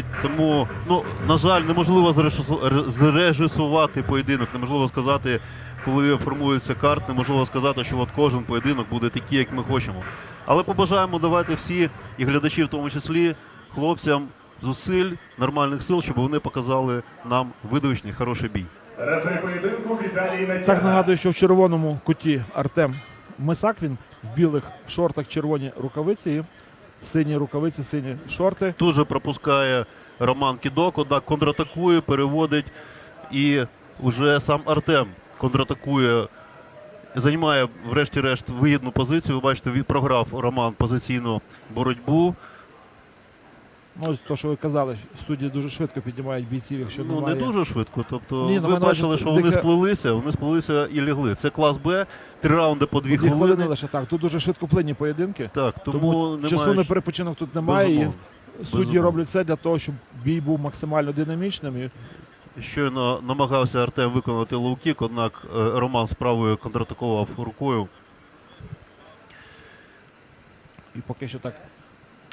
стоїть. Тому, ну, на жаль, неможливо зрежису- зрежисувати поєдинок. Неможливо сказати, коли формується карт, неможливо сказати, що от кожен поєдинок буде такий, як ми хочемо. Але побажаємо давайте всі, і глядачі в тому числі, хлопцям зусиль, нормальних сил, щоб вони показали нам видовищний хороший бій. Так нагадую, що в червоному куті Артем Мисак. Він в білих шортах червоні рукавиці і сині рукавиці, сині шорти. Тут же пропускає Роман Кідок, однак контратакує, переводить і вже сам Артем контратакує, займає врешті-решт вигідну позицію. Ви бачите, програв Роман позиційну боротьбу. Ну, ось то, що ви казали, судді дуже швидко піднімають бійців, якщо Ну не дуже швидко. Тобто Ні, ну, ви бачили, що вони таке- сплелися, вони сплелися і лягли. Це клас Б, три раунди по дві Дві хвилини хвилини. лише так. Тут дуже швидкоплинні поєдинки. Так, тому, Тому немає часу на перепочинок тут немає. Безумовно. І судді Безумовно. роблять все для того, щоб бій був максимально динамічним. І Щойно намагався Артем виконати лоу-кік, однак е, Роман з правою контратакував рукою. і поки що так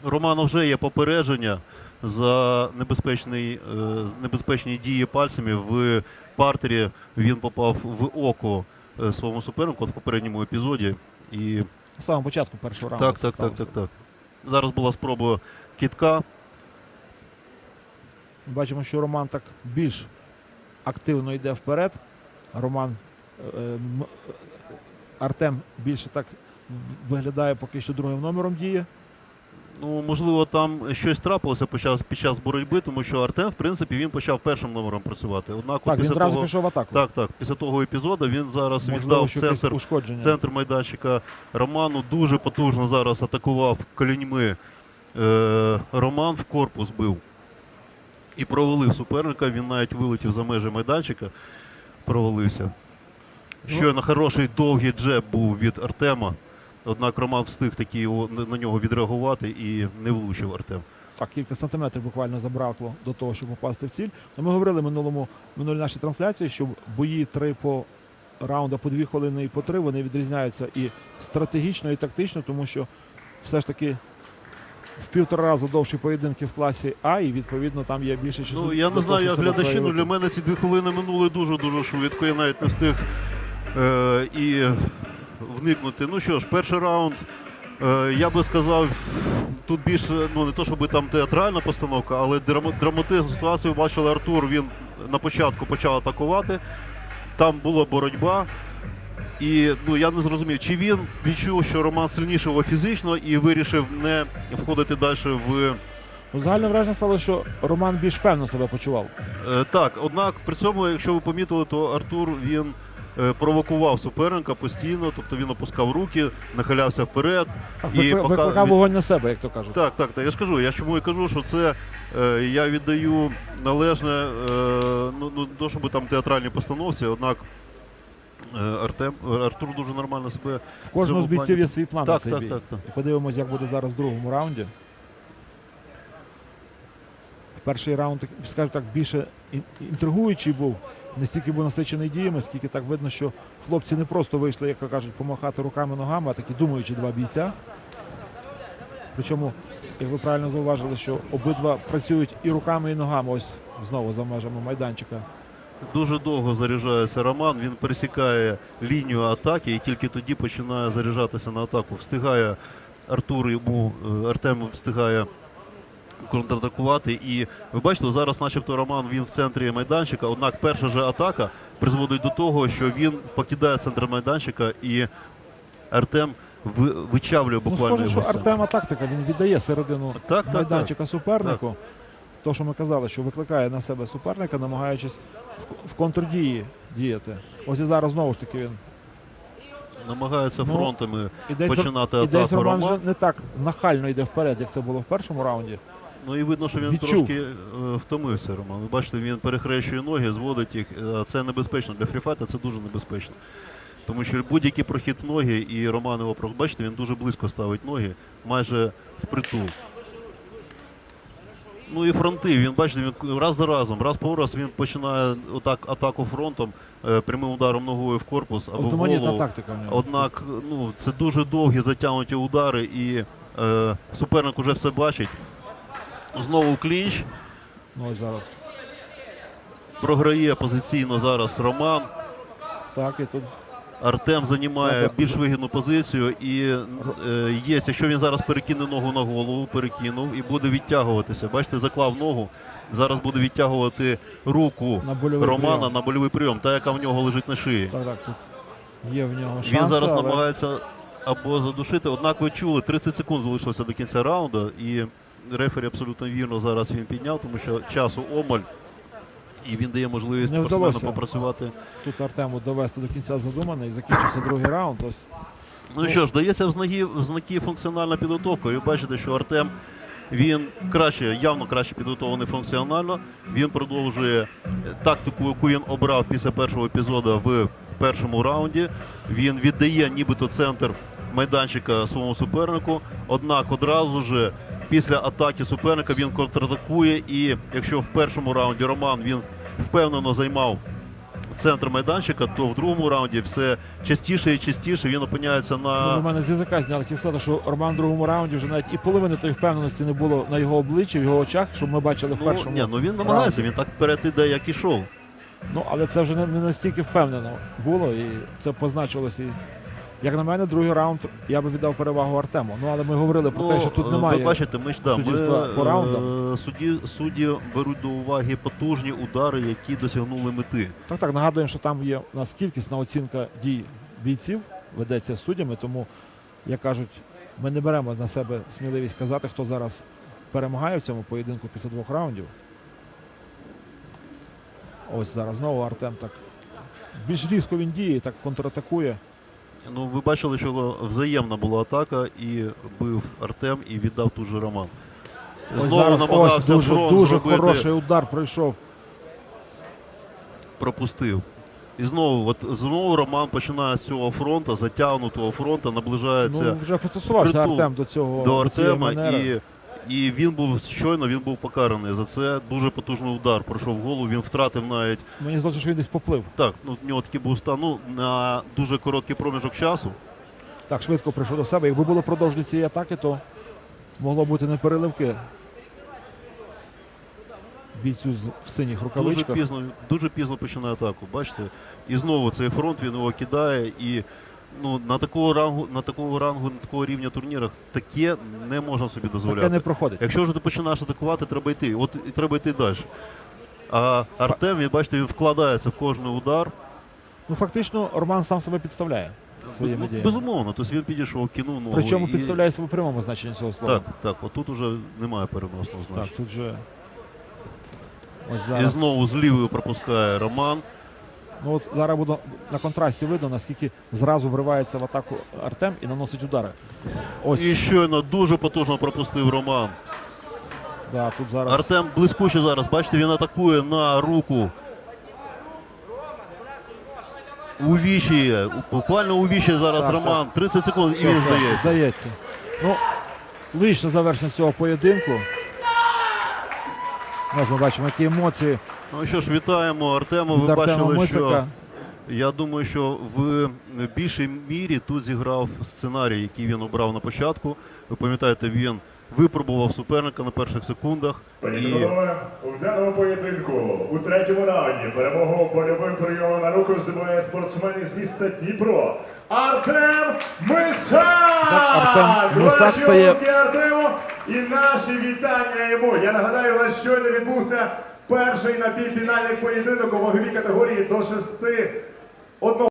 Романа вже є попередження за небезпечний, е, небезпечні дії пальцями. В партері він попав в око е, своєму супернику в попередньому епізоді. І на самому початку першого раунду. так, так, так, так, так. Зараз була спроба кітка. Бачимо, що Роман так більш активно йде вперед. Роман е, Артем більше так виглядає поки що другим номером діє. Ну, можливо, там щось трапилося під час, під час боротьби, тому що Артем, в принципі, він почав першим номером працювати. Однак, Так, він після одразу того, пішов в атаку. так, так, після того епізоду він зараз Можливо, віддав що якесь центр ушкодження. центр майданчика Роману дуже потужно зараз атакував коліньми. Е, Роман в корпус бив і провалив суперника. Він навіть вилетів за межі майданчика, провалився. Ну. Щойно хороший довгий джеб був від Артема. Однак Роман встиг таки на нього відреагувати і не влучив Артем. Так, кілька сантиметрів буквально забракло до того, щоб попасти в ціль. Ну, ми говорили минулому минулій нашій трансляції, що бої три по раунда по дві хвилини і по три вони відрізняються і стратегічно, і тактично, тому що все ж таки в півтора рази довші поєдинки в класі А, і відповідно там є більше часу. Ну, я не знаю, як глядачі, ну для мене ці дві хвилини минули дуже-дуже швидко. Я навіть не встиг е, і вникнути. Ну що ж, перший раунд, е, я би сказав, тут більше, ну не то, щоб там театральна постановка, але драма- драматизм ситуації. Ви бачили, Артур він на початку почав атакувати. Там була боротьба. І ну я не зрозумів, чи він відчув, що Роман сильніший його фізично і вирішив не входити далі в Ну, загальне враження стало, що Роман більш певно себе почував. Е, Так, однак при цьому, якщо ви помітили, то Артур він провокував суперника постійно, тобто він опускав руки, нахилявся вперед. Так, І викли- пока- вогонь на себе, як то кажуть. Так, так, так. Я ж кажу, я чому і кажу, що це е, я віддаю належне, е, ну, ну то, щоб там театральні постановці, однак е, Артем, е, Артур дуже нормально себе. В кожного з бійців є свій план на Так, цей так, бій. так, так. І Подивимось, як буде зараз в другому раунді. Перший раунд, скажімо так, більше інтригуючий був. Не стільки був насичений діями, скільки так видно, що хлопці не просто вийшли, як кажуть, помахати руками ногами, а такі думаючі два бійця. Причому, як ви правильно зауважили, що обидва працюють і руками, і ногами. Ось знову за межами майданчика. Дуже довго заряджається Роман, він пересікає лінію атаки і тільки тоді починає заряджатися на атаку. Встигає Артур йому, е, Артем встигає контратакувати. І ви бачите, зараз, начебто, Роман він в центрі майданчика, однак перша же атака призводить до того, що він покидає центр майданчика і Артем ви- вичавлює Ну, буквально схоже, що Артема тактика, він віддає середину Так, так, майданчика супернику. То, що ми казали, що викликає на себе суперника, намагаючись в, в контрдії діяти. Ось і зараз знову ж таки він. намагається Ну, фронтами І десь, починати і десь атаку Роман. вже не так нахально йде вперед, як це було в першому раунді. Ну і видно, що він Відчув. трошки е, втомився, Роман. Ви бачите, він перехрещує ноги, зводить їх. Е, Це небезпечно. Для фріфайта це дуже небезпечно. Тому що будь-який прохід ноги і Роман його про- бачите, він дуже близько ставить ноги, майже впритул. Ну і фронти, він бачите, він раз за разом, раз по раз він починає отак атаку фронтом, е, прямим ударом ногою в корпус або в Одноманітна голову. тактика в нього. Однак, ну це дуже довгі затягнуті удари, і е, суперник уже все бачить. Знову клінч. Ну ось зараз. Програє позиційно зараз Роман. Так, і тут Артем займає більш вигідну позицію і е, є, якщо він зараз перекине ногу на голову, перекинув і буде відтягуватися. Бачите, заклав ногу. Зараз буде відтягувати руку на больовий Романа прийом. на больовий прийом, та яка в нього лежить на шиї. Так, так, тут є в нього шанси, Він зараз але намагається або задушити. Однак ви чули, 30 секунд залишилося до кінця раунду, і рефері абсолютно вірно зараз він підняв, тому що часу омаль. І він дає можливість спортсмену попрацювати. тут Артему довести до кінця задумане і закінчився другий раунд. Ось Ну що ж, дається в знаки, в знаки функціональна підготовка. Ви бачите, що Артем він краще, явно краще підготовлений функціонально. Він продовжує тактику, яку він обрав після першого епізоду в першому раунді. Він віддає нібито центр майданчика своєму супернику. Однак одразу ж після атаки суперника він контратакує. І якщо в першому раунді Роман він впевнено займав центр майданчика, то в другому раунді все частіше і частіше він опиняється ну, на у мене з язика зняли. Хотів сказати, що Роман в другому раунді вже навіть і половини тої впевненості не було на його обличчі, в його очах, щоб ми бачили в ну, першому. ні, ну він намагається, раунді. він так вперед іде, як ішов. Ну, але це вже не, не настільки впевнено було, і це позначилось. І, як на мене, другий раунд я би віддав перевагу Артему. Ну, але ми говорили про те, що тут е, немає. Ви бачите, ми ж да, ми, по е, раундам. судді, судді беруть до уваги потужні удари, які досягнули мети. Так, так, нагадуємо, що там є у нас кількісна оцінка дій бійців, ведеться суддями, тому, як кажуть, ми не беремо на себе сміливість сказати, хто зараз перемагає в цьому поєдинку після двох раундів. Ось зараз знову Артем так. Більш різко він діє, так контратакує. Ну, ви бачили, що взаємна була атака, і бив Артем і віддав ту же Роман. Ось Знову зараз ось намагався дуже, фронт дуже зробити, хороший удар пройшов. пропустив. І знову, от знову Роман починає з цього фронту, затягнутого фронту, наближається. Ну, вже пристосувався Артем до цього до цієї Артема, манери. і, і він був щойно він був покараний за це. Дуже потужний удар пройшов в голову. Він втратив навіть Мені здається, що він десь поплив. так. Ну в нього такий був стан ну, на дуже короткий проміжок часу. Так швидко прийшов до себе. Якби було продовження цієї атаки, то могло бути не переливки. Бійцю в синіх Дуже пізно, дуже пізно починає атаку. Бачите, і знову цей фронт він його кидає. І ну на такого рангу, на такого рангу, на такого рівня турнірах таке не можна собі дозволяти. Таке не проходить. Якщо вже ти починаєш атакувати, треба йти. От і треба йти далі. А Артем, ви бачите, він вкладається в кожний удар. Ну фактично Роман сам себе підставляє своїми Ну, діями. Безумовно, тобто він підійшов, кинув ногу. Причому і... підставляє себе в прямому значенні цього слова. Так, так, отут уже немає переносного значення. Так, тут же ось І знову з лівою пропускає Роман. Ну от зараз буде на контрасті видно, наскільки зразу вривається в атаку Артем і наносить удари. Ось І щойно дуже потужно пропустив Роман. да, тут зараз Артем блискуче зараз. Бачите, він атакує на руку. Увіщує. Буквально увіщує зараз Так, Роман. 30 секунд і він здається. здається. Ну, лично завершення цього поєдинку. Ми бачимо, які емоції Ну що ж, вітаємо Артема. Ви Артема бачили, що я думаю, що в більшій мірі тут зіграв сценарій, який він обрав на початку. Ви пам'ятаєте, він випробував суперника на перших секундах. І у даному поєдинку у третьому раунді перемогу больовим прийомом на руку здобуває спортсмен із міста Дніпро Артем Мисак! Артем Мисак стає- Артему і наші вітання йому. Я нагадаю, у нас щойно відбувся перший напівфінальний поєдинок у ваговій категорії до шести одного.